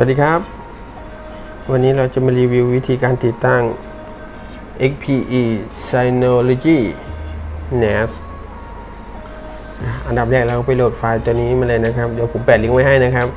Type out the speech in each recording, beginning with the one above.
วัสดีครับ วันนี้เราจะมารีวิววิธีการติดตั้ง XPE Synology NAS อันดับแรกเราไปโหลดไฟล์ตัวนี้มาเลยนะครับ เดี๋ยวผมแปะลิงก์ไว้ให้นะครับ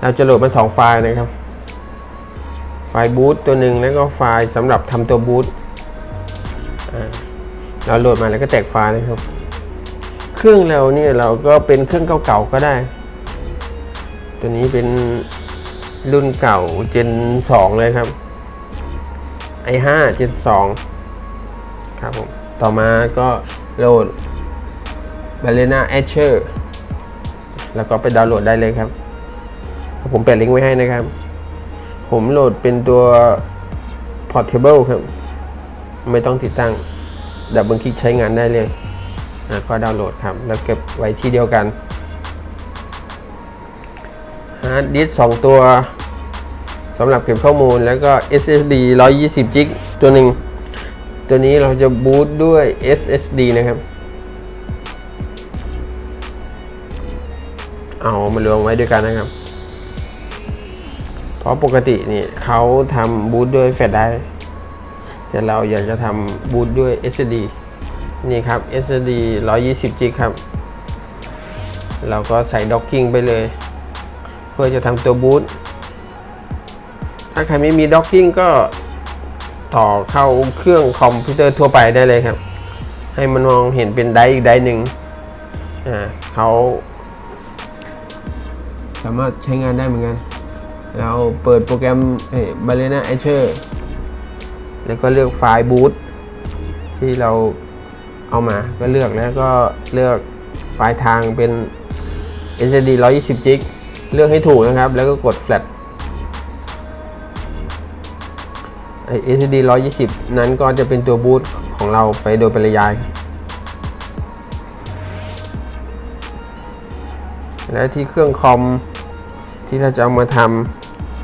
เราจะโหลดมาสองไฟล์นะครับ ไฟล์บูตตัวหนึ่งแล้วก็ไฟล์สำหรับทำตัวบูตเราโหลดมาแล้วก็แตกไฟล์นะครับ เครื่องเราเนี่ยเราก็เป็นเครื่องเก่าๆก็ได้ ตัวนี้เป็น รุ่นเก่า Gen 2 เลยครับ i5 Gen 2 ครับผม ต่อมาก็โหลด Balena Azure แล้วก็ไปดาวน์โหลดได้เลยครับ ผมแปะลิงก์ไว้ให้นะครับ ผมโหลดเป็นตัว Portable ครับ ไม่ต้องติดตั้ง ดับเบิลคลิกใช้งานได้เลยอะก็ดาวน์โหลดครับ แล้วเก็บไว้ที่เดียวกัน ฮาร์ดดิสก์2ตัวสำหรับเก็บข้อมูลแล้วก็ SSD 120 g b ตัวหนึ่ง ตัวนี้เราจะบูตด้วย SSD นะครับ เอามารวมไว้ด้วยกันนะครับ เพราะปกตินี่เขาทำบูตด้วยแฟลชไดร์แต่เราอยากจะทำบูตด้วย SSD นี่ครับ SSD 120 g b ครับ เราก็ใส่ด็อกกิ้งไปเลย พื่อจะทำตัวบูตถ้าใครไม่มีด็อกกิ้งก็ต่อเข้าเครื่องคอมพิวเตอร์ทั่วไปได้เลยครับ ให้มันมองเห็นเป็นไดอีกไดหนึ่งอ่าเขาสามารถใช้งานได้เหมือนกัน เราเปิดโปรแกรมเอ่อบาเลน่าไอเชอร์แล้วก็เลือกไฟล์บูตที่เราเอามาก็เลือกแล้วก็เลือกไฟล์ทางเป็น SSD 120 g b เลือกให้ถูกนะครับ แล้วก็กด flat ไอ SSD 120 นั้นก็จะเป็นตัวบูตของเราไปโดยปริยาย และที่เครื่องคอมที่เราจะเอามาท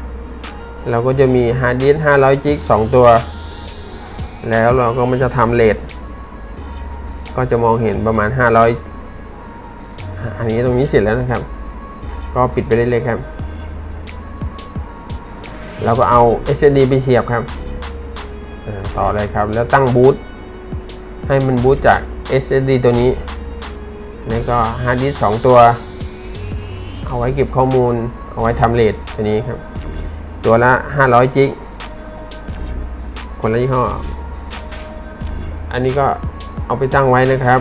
ำเราก็จะมีฮาร์ดดิสก์500 g b 2ตัว แล้วเราก็มันจะทำเลทก็จะมองเห็นประมาณ 500 อันนี้ตรงนี้เสร็จแล้วนะครับ ก็ปิดไปได้เลยครับเราก็เอา SSD ไปเสียบครับ ต่อเลยครับ แล้วตั้งบูตให้มันบูตจาก SSD ตัวนี้ แล้วก็ฮาร์ดดิสก์2ตัว เอาไว้เก็บข้อมูล เอาไว้ทำเลทตัวนี้ครับ ตัวละ 500 จิก คนละยี่ห้อ อันนี้ก็เอาไปตั้งไว้นะครับ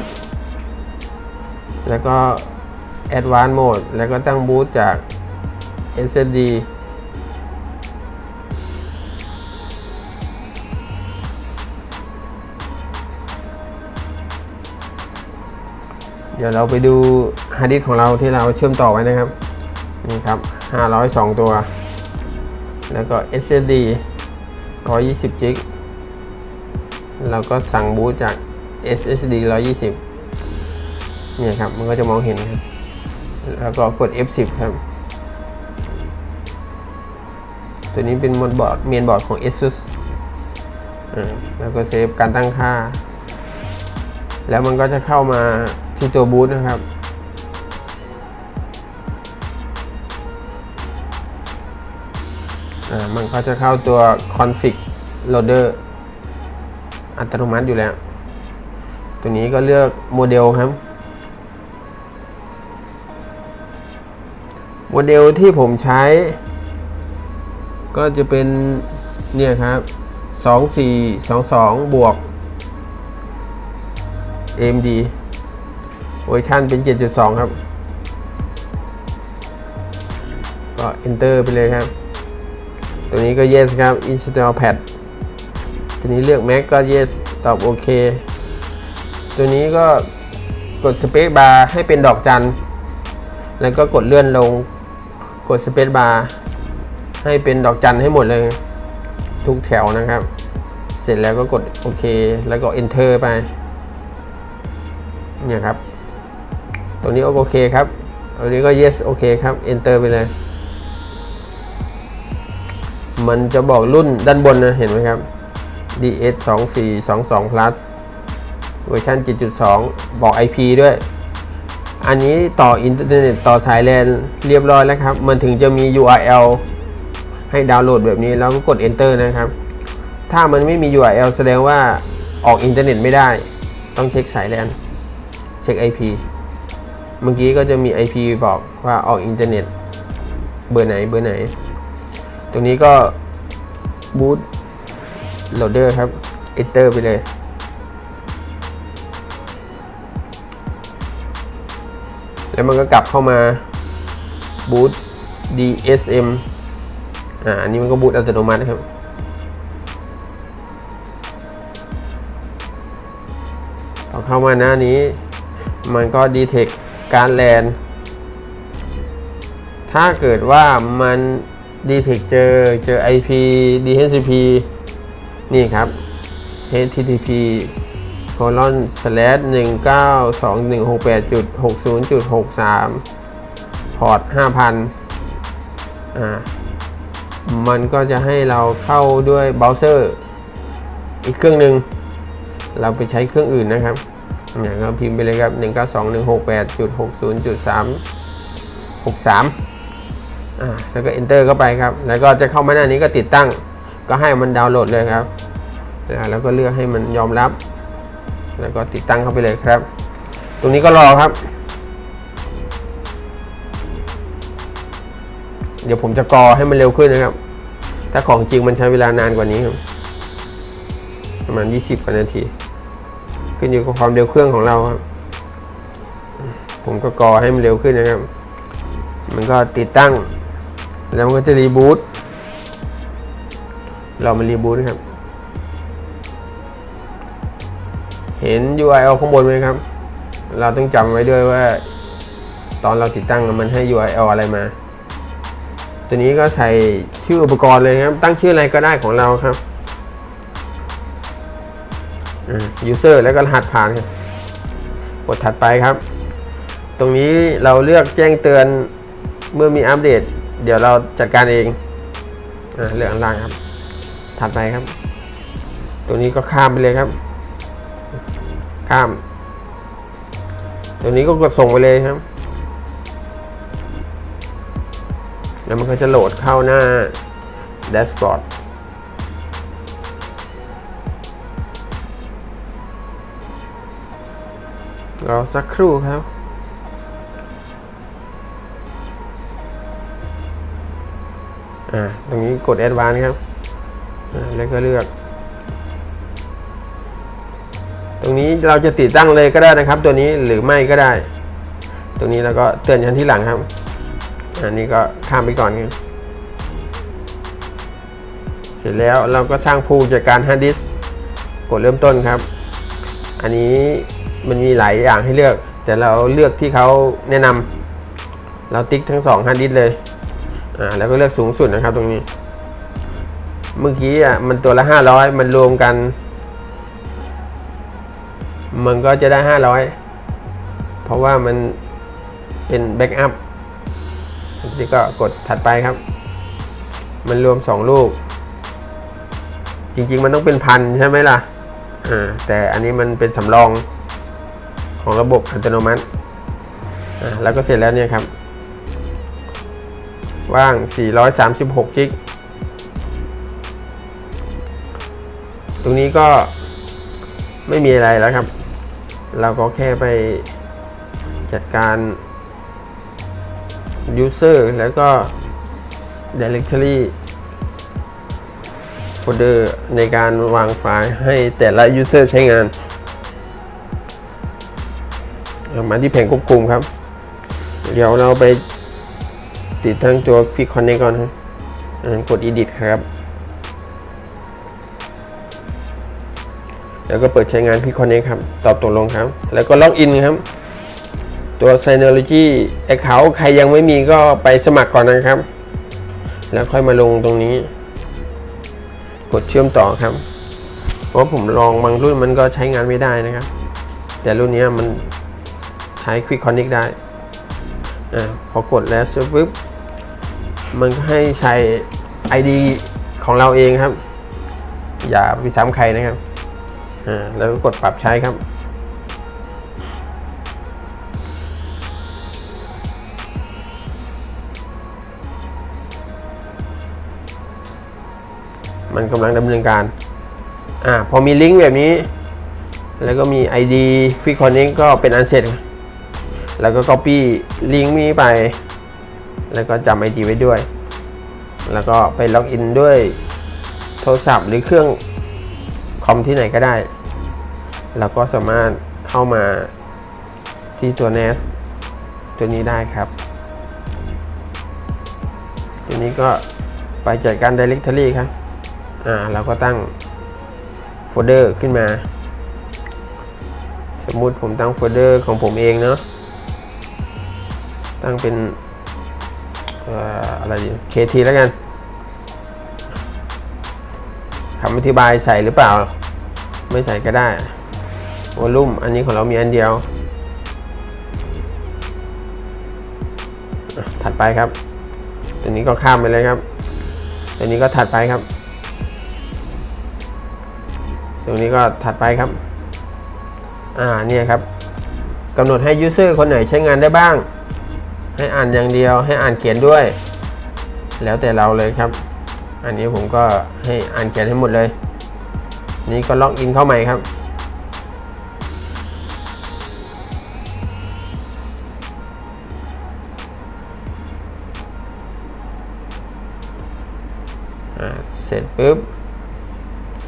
แล้วก็ Advanced Mode แล้วก็ตั้งบูตจาก SSD เดี๋ยวเราไปดูฮาร์ดดิสของเราที่เราเชื่อมต่อไว้นะครับนี่ครับ 502 ตัว แล้วก็ SSD 120 g b เราก็สั่งบูตจาก SSD 120 เนี่ยครับ มันก็จะมองเห็นครับ แล้วก็กด F10 ครับ ตัวนี้เป็นมอนบอร์ดเมนบอร์ดของ ASUS แล้วก็เซฟการตั้งค่า แล้วมันก็จะเข้ามาที่ตัวบูตนะครับอ่ามันก็จะเข้าตัว config loader อัตโนมัติอยู่แล้ว ตัวนี้ก็เลือกโมเดลครับ เดลที่ผมใช้ ก็จะเป็นเนี่ยครับ 2422 บวก AMD เวอร์ชันเป็น 7.2 ครับ ก็ enter ไปเลยครับ ตัวนี้ก็ yes ครับ install pad ตัวนี้เลือก Mac ก็ yes ตอบโอเค ตัวนี้ก็กด space bar ให้เป็นดอกจัน แล้วก็กดเลื่อนลง กด space bar ให้เป็นดอกจันให้หมดเลย ทุกแถวนะครับ เสร็จแล้วก็กดโอเค แล้วก็ enter ไป เนี่ยครับตัวนี้โอเคครับตัวนี้ก็ yes โอเคครับ enter ไปเลย มันจะบอกรุ่นด้านบนนะ เห็นไหมครับ DS 2 4 2 2 plus เวอร์ชัน7.2 บอก IP ด้วย อันนี้ต่ออินเทอร์เน็ตต่อสายแลนเรียบร้อยแล้วครับ มันถึงจะมี URL ให้ดาวน์โหลดแบบนี้แล้วก็กด enter นะครับ ถ้ามันไม่มี URL แสดงว่าออกอินเทอร์เน็ตไม่ได้ ต้องเช็คสายแลนเช็ค IP เมื่อกี้ก็จะมี IP บอกว่าออกอินเทอร์เน็ต เบอร์ไหนเบอร์ไหน ตรงนี้ก็บูตโหลดเดอร์ครับ enter ไปเลย แล้วมันก็กลับเข้ามาบูต DSM อ่าอันนี้มันก็บูตอัตโนมัตินะครับพอเข้ามาหน้านี้ มันก็ดีเทคการแลนถ้าเกิดว่ามันดีเทคเจอเจอ IP DHCP นี่ครับ http colon slash 1 9 2 1 6 8 6 0 6 3พอร์ต5,000อ่า มันก็จะให้เราเข้าด้วยเบราว์เซอร์อีกเครื่องหนึ่งเราไปใช้เครื่องอื่นนะครับอย่างเราพิมพ์ไปเลยครับ 1 9 2 1 6 8 6 0 3 6 3อ่าแล้วก็ enter เข้าไปครับ แล้วก็จะเข้ามาหน้านี้ก็ติดตั้ง ก็ให้มันดาวน์โหลดเลยครับแล้วก็เลือกให้มันยอมรับ แล้วก็ติดตั้งเข้าไปเลยครับ ตรงนี้ก็รอครับ เดี๋ยวผมจะกอให้มันเร็วขึ้นนะครับ ถ้าของจริงมันใช้เวลานานกว่านี้ครับ ประมาณ 20กว่านาที ขึ้นอยู่กับความเร็วเครื่องของเราครับ ผมก็กอให้มันเร็วขึ้นนะครับ มันก็ติดตั้ง แล้วมันก็จะรีบูต เรามารีบูตครับ เห็น URL ข้างบนไหมครับ เราต้องจำไว้ด้วยว่า ตอนเราติดตั้งมันให้ URL อะไรมา ตัวนี้ก็ใส่ชื่ออุปกรณ์เลยครับ ตั้งชื่ออะไรก็ได้ของเราครับ user แล้วก็รหัสผ่านครับกดถัดไปครับ ตรงนี้เราเลือกแจ้งเตือนเมื่อมีอัปเดต เดี๋ยวเราจัดการเองอ่าเลือกอันล่างครับ ถัดไปครับ ตัวนี้ก็ข้ามไปเลยครับ ข้าม ตัวนี้ก็กดส่งไปเลยครับ แล้วมันก็จะโหลดเข้าหน้าแดชบอร์ดรอสักครู่ครับอ่าตรงนี้กด Advance ครับ แล้วก็เลือก รงนี้เราจะติดตั้งเลยก็ได้นะครับ ตัวนี้หรือไม่ก็ได้ ตรงนี้เราก็เตือนชั้นที่หลังครับ อันนี้ก็ข้ามไปก่อนครับเสร็จแล้วเราก็สร้างภูจากการฮาร์ดดิสกดเริ่มต้นครับ อันนี้มันมีหลายอย่างให้เลือก แต่เราเลือกที่เขาแนะนำเราติ๊กทั้งสองฮาร์ดดิสเลยอ่าแล้วก็เลือกสูงสุดนะครับตรงนี้ เมื่อกี้อะมันตัวละ 500 มันรวมกัน มันก็จะได้ 500 เพราะว่ามันเป็นแบ็กอัพนี่ก็กดถัดไปครับ มันรวม 2 ลูก จริงๆมันต้องเป็นพันใช่ไหมล่ะ อ่า แต่อันนี้มันเป็นสำรองของระบบอัตโนมัติ อ่า แล้วก็เสร็จแล้วเนี่ยครับ ว่าง 436 จิก ตรงนี้ก็ไม่มีอะไรแล้วครับ เราก็แค่ไปจัดการ user แล้วก็ directory folder ในการวางไฟล์ให้แต่ละ user ใช้งาน มาที่แผงควบคุมครับ เดี๋ยวเราไปติดทั้งตัว Quick Connect ก่อนครับกด Edit ครับ แล้วก็เปิดใช้งาน Quick Connect ครับ ตอบตกลงครับ แล้วก็ล็อกอินครับ ตัว Synology Account ใครยังไม่มีก็ไปสมัครก่อนนะครับ แล้วค่อยมาลงตรงนี้ กดเชื่อมต่อครับ เพราะผมลองบางรุ่นมันก็ใช้งานไม่ได้นะครับ แต่รุ่นนี้มันใช้ Quick Connect ได้อ่าพอกดแล้วเสร็จปุ๊บมันก็ให้ใส่ ID ของเราเองครับ อย่าไปซ้ำใครนะครับ อ่าแล้วก็กดปรับใช้ครับ มันกำลังดำเนินการอ่าพอมีลิงก์แบบนี้ แล้วก็มี ID Quick Connect ก็เป็นอันเสร็จ แล้วก็ Copy ลิงก์นี้ไป แล้วก็จำ ID ไว้ด้วย แล้วก็ไปล็อกอินด้วยโทรศัพท์หรือเครื่องคอมที่ไหนก็ได้ แล้วก็สามารถเข้ามาที่ตัว NAS ตัวนี้ได้ครับ ตัวนี้ก็ไปจัดการ Directory ครับ อ่าเราก็ตั้งโฟลเดอร์ขึ้นมา สมมุติผมตั้งโฟลเดอร์ของผมเองเนาะ ตั้งเป็นเอ่ออะไรดี KT แล้วกันคำอธิบายใส่หรือเปล่า ไม่ใส่ก็ได้ วอลลุ่มอันนี้ของเรามีอันเดียว ถัดไปครับ ตัวนี้ก็ข้ามไปเลยครับ ตัวนี้ก็ถัดไปครับ ตรงนี้ก็ถัดไปครับ อ่าเนี่ยครับกำหนดให้ยูเซอร์คนไหนใช้งานได้บ้าง ให้อ่านอย่างเดียว ให้อ่านเขียนด้วย แล้วแต่เราเลยครับ อันนี้ผมก็ให้อ่านเขียนให้หมดเลย นี่ก็ล็อกอินเข้าใหม่ครับ เสร็จปุ๊บ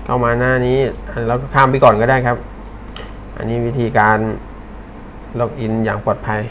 เข้ามาหน้านี้แล้วก็ข้ามไปก่อนก็ได้ครับ อันนี้วิธีการล็อกอินอย่างปลอดภัย